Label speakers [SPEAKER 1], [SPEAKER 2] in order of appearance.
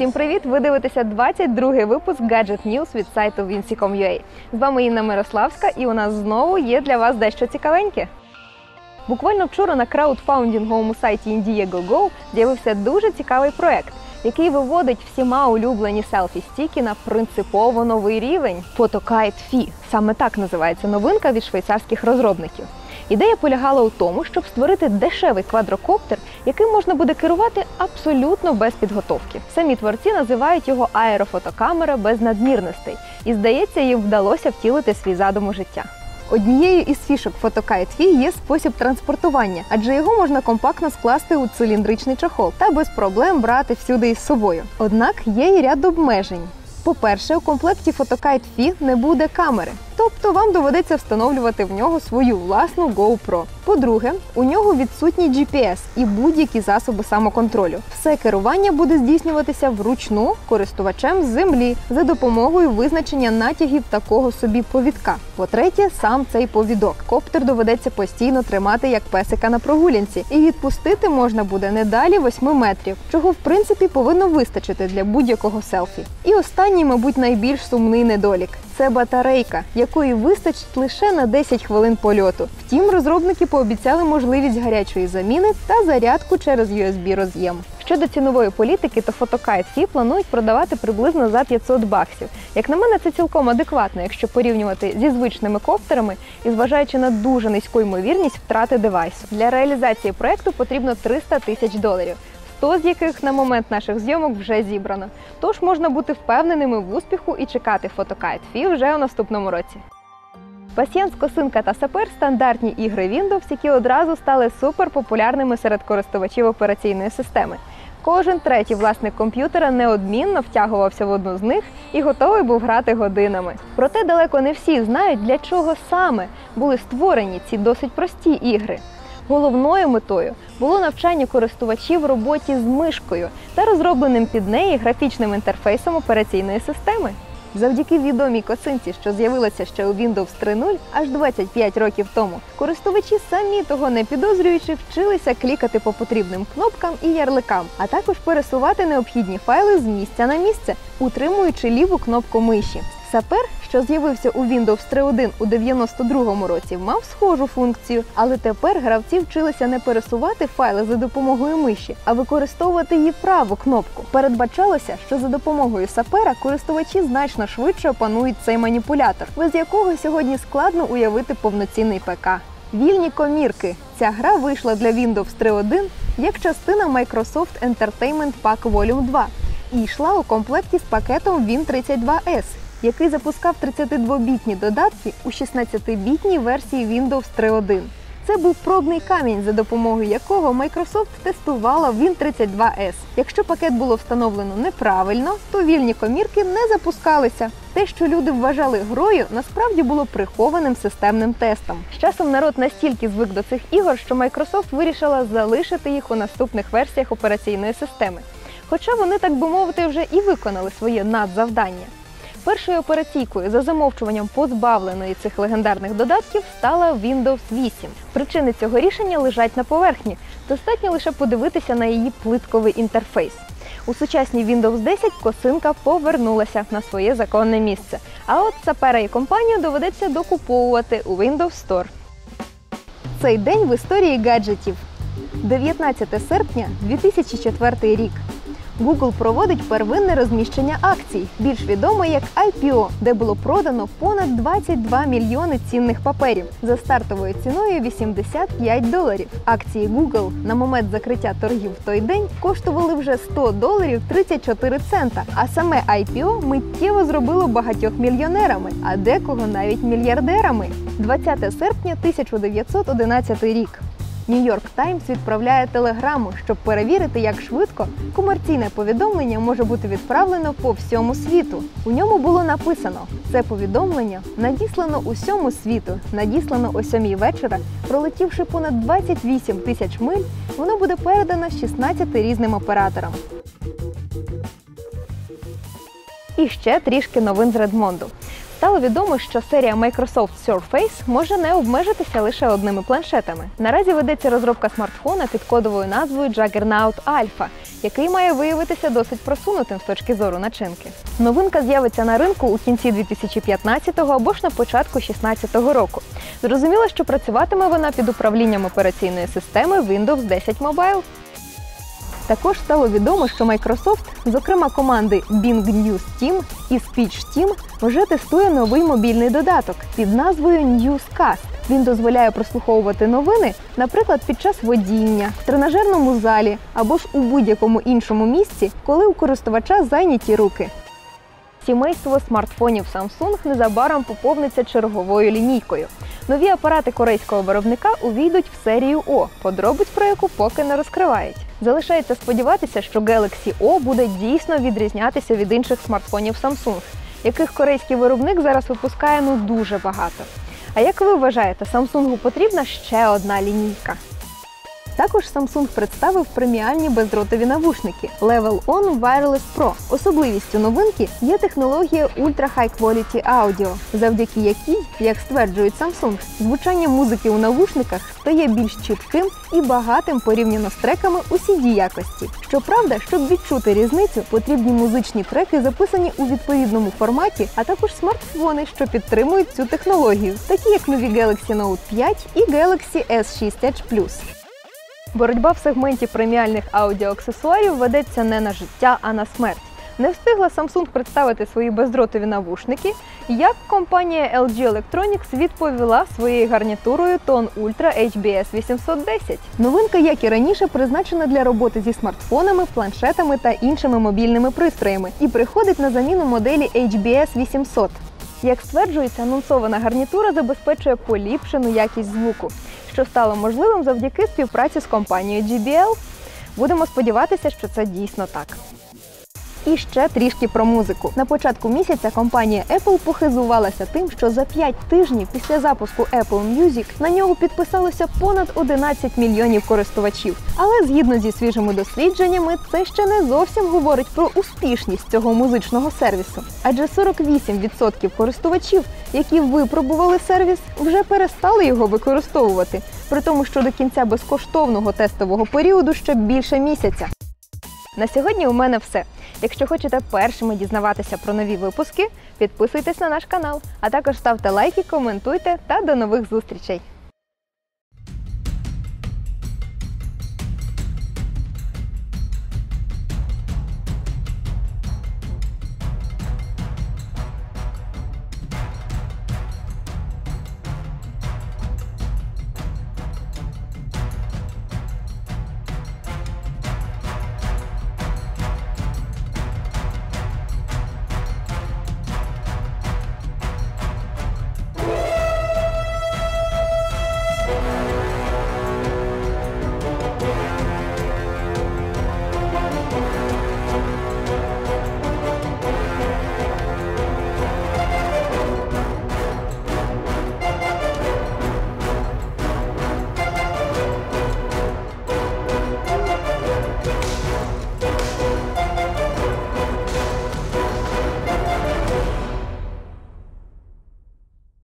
[SPEAKER 1] Усім привіт! Ви дивитеся 22-й випуск Gadget News від сайту Vinci.com.ua. З вами Інна Мирославська, і у нас знову є для вас дещо цікавеньке. Буквально вчора на краудфаундинговому сайті Indiegogo з'явився дуже цікавий проект, який виводить всіма улюблені селфі-стіки на принципово новий рівень. Photokite Fi. Саме так називається новинка від швейцарських розробників. Ідея полягала у тому, щоб створити дешевий квадрокоптер, яким можна буде керувати абсолютно без підготовки. Самі творці називають його аерофотокамера без надмірностей, і здається, їм вдалося втілити свій задум у життя. Однією із фішок Fi є спосіб транспортування, адже його можна компактно скласти у циліндричний чохол та без проблем брати всюди із собою. Однак є і ряд обмежень. По-перше, у комплекті Photokite Фі не буде камери, тобто вам доведеться встановлювати в нього свою власну GoPro. По-друге, у нього відсутній GPS і будь-які засоби самоконтролю. Все керування буде здійснюватися вручну користувачем з землі за допомогою визначення натягів такого собі повідка. По-третє, сам цей повідок. Коптер доведеться постійно тримати як песика на прогулянці, і відпустити можна буде не далі 8 метрів, чого в принципі повинно вистачити для будь-якого селфі. І останній, мабуть, найбільш сумний недолік це батарейка, якої вистачить лише на 10 хвилин польоту. Втім, розробники пообіцяли можливість гарячої заміни та зарядку через USB роз'єм. Щодо цінової політики, то Photokite планують продавати приблизно за 500 баксів. Як на мене, це цілком адекватно, якщо порівнювати зі звичними коптерами і зважаючи на дуже низьку ймовірність втрати девайсу. Для реалізації проекту потрібно 300 тисяч доларів. 100 з яких на момент наших зйомок вже зібрано. Тож можна бути впевненими в успіху і чекати Photokite Fi вже у наступному році. Пасьєнс, косинка та сапер стандартні ігри Windows, які одразу стали суперпопулярними серед користувачів операційної системи. Кожен третій власник комп'ютера неодмінно втягувався в одну з них і готовий був грати годинами. Проте далеко не всі знають, для чого саме були створені ці досить прості ігри. Головною метою було навчання користувачів роботі з мишкою та розробленим під неї графічним інтерфейсом операційної системи. Завдяки відомій косинці, що з'явилася ще у Windows 3.0 аж 25 років тому, користувачі самі того не підозрюючи, вчилися клікати по потрібним кнопкам і ярликам, а також пересувати необхідні файли з місця на місце, утримуючи ліву кнопку миші. Сапер, що з'явився у Windows 3.1 у 92-му році, мав схожу функцію, але тепер гравці вчилися не пересувати файли за допомогою миші, а використовувати її праву кнопку. Передбачалося, що за допомогою сапера користувачі значно швидше опанують цей маніпулятор, без якого сьогодні складно уявити повноцінний ПК. Вільні комірки. Ця гра вийшла для Windows 3.1 як частина Microsoft Entertainment Pack Volume 2 і йшла у комплекті з пакетом Win32S який запускав 32-бітні додатки у 16-бітній версії Windows 3.1. Це був пробний камінь, за допомогою якого Microsoft тестувала Win32S. Якщо пакет було встановлено неправильно, то вільні комірки не запускалися. Те, що люди вважали грою, насправді було прихованим системним тестом. З часом народ настільки звик до цих ігор, що Microsoft вирішила залишити їх у наступних версіях операційної системи. Хоча вони, так би мовити, вже і виконали своє надзавдання. Першою операційкою за замовчуванням позбавленої цих легендарних додатків стала Windows 8. Причини цього рішення лежать на поверхні. Достатньо лише подивитися на її плитковий інтерфейс. У сучасній Windows 10 косинка повернулася на своє законне місце. А от сапера і компанію доведеться докуповувати у Windows Store. Цей день в історії гаджетів. 19 серпня 2004 рік. Google проводить первинне розміщення акцій, більш відомо як IPO, де було продано понад 22 мільйони цінних паперів за стартовою ціною 85 доларів. Акції Google на момент закриття торгів в той день коштували вже 100 доларів 34 цента. А саме IPO миттєво зробило багатьох мільйонерами, а декого навіть мільярдерами. 20 серпня 1911 рік. Нью-Йорк Таймс відправляє телеграму, щоб перевірити, як швидко комерційне повідомлення може бути відправлено по всьому світу. У ньому було написано: це повідомлення надіслано усьому світу, надіслано о сьомій вечора, пролетівши понад 28 тисяч миль, воно буде передано 16 різним операторам. І ще трішки новин з Редмонду. Стало відомо, що серія Microsoft Surface може не обмежитися лише одними планшетами. Наразі ведеться розробка смартфона під кодовою назвою Juggernaut Alpha, який має виявитися досить просунутим з точки зору начинки. Новинка з'явиться на ринку у кінці 2015 або ж на початку 2016 року. Зрозуміло, що працюватиме вона під управлінням операційної системи Windows 10 Mobile. Також стало відомо, що Microsoft, зокрема команди Bing News Team і Speech Team, вже тестує новий мобільний додаток під назвою Newscast. Він дозволяє прослуховувати новини, наприклад, під час водіння, в тренажерному залі або ж у будь-якому іншому місці, коли у користувача зайняті руки. Сімейство смартфонів Samsung незабаром поповниться черговою лінійкою. Нові апарати корейського виробника увійдуть в серію О, подробиць про яку поки не розкривають. Залишається сподіватися, що Galaxy O буде дійсно відрізнятися від інших смартфонів Samsung, яких корейський виробник зараз випускає ну дуже багато. А як ви вважаєте, Samsung потрібна ще одна лінійка? Також Samsung представив преміальні бездротові навушники Level On Wireless Pro. Особливістю новинки є технологія Ultra High Quality Audio, завдяки якій, як стверджують Samsung, звучання музики у навушниках стає більш чітким і багатим порівняно з треками у CD якості. Щоправда, щоб відчути різницю, потрібні музичні треки записані у відповідному форматі, а також смартфони, що підтримують цю технологію, такі як нові Galaxy Note 5 і Galaxy S6 Edge. Боротьба в сегменті преміальних аудіоаксесуарів ведеться не на життя, а на смерть. Не встигла Samsung представити свої бездротові навушники, як компанія LG Electronics відповіла своєю гарнітурою Tone Ultra HBS 810. Новинка, як і раніше, призначена для роботи зі смартфонами, планшетами та іншими мобільними пристроями і приходить на заміну моделі HBS 800. Як стверджується, анонсована гарнітура забезпечує поліпшену якість звуку, що стало можливим завдяки співпраці з компанією GBL. Будемо сподіватися, що це дійсно так. І ще трішки про музику. На початку місяця компанія Apple похизувалася тим, що за 5 тижнів після запуску Apple Music на нього підписалося понад 11 мільйонів користувачів. Але згідно зі свіжими дослідженнями, це ще не зовсім говорить про успішність цього музичного сервісу. Адже 48% користувачів, які випробували сервіс, вже перестали його використовувати, при тому, що до кінця безкоштовного тестового періоду ще більше місяця. На сьогодні у мене все. Якщо хочете першими дізнаватися про нові випуски, підписуйтесь на наш канал, а також ставте лайки, коментуйте та до нових зустрічей.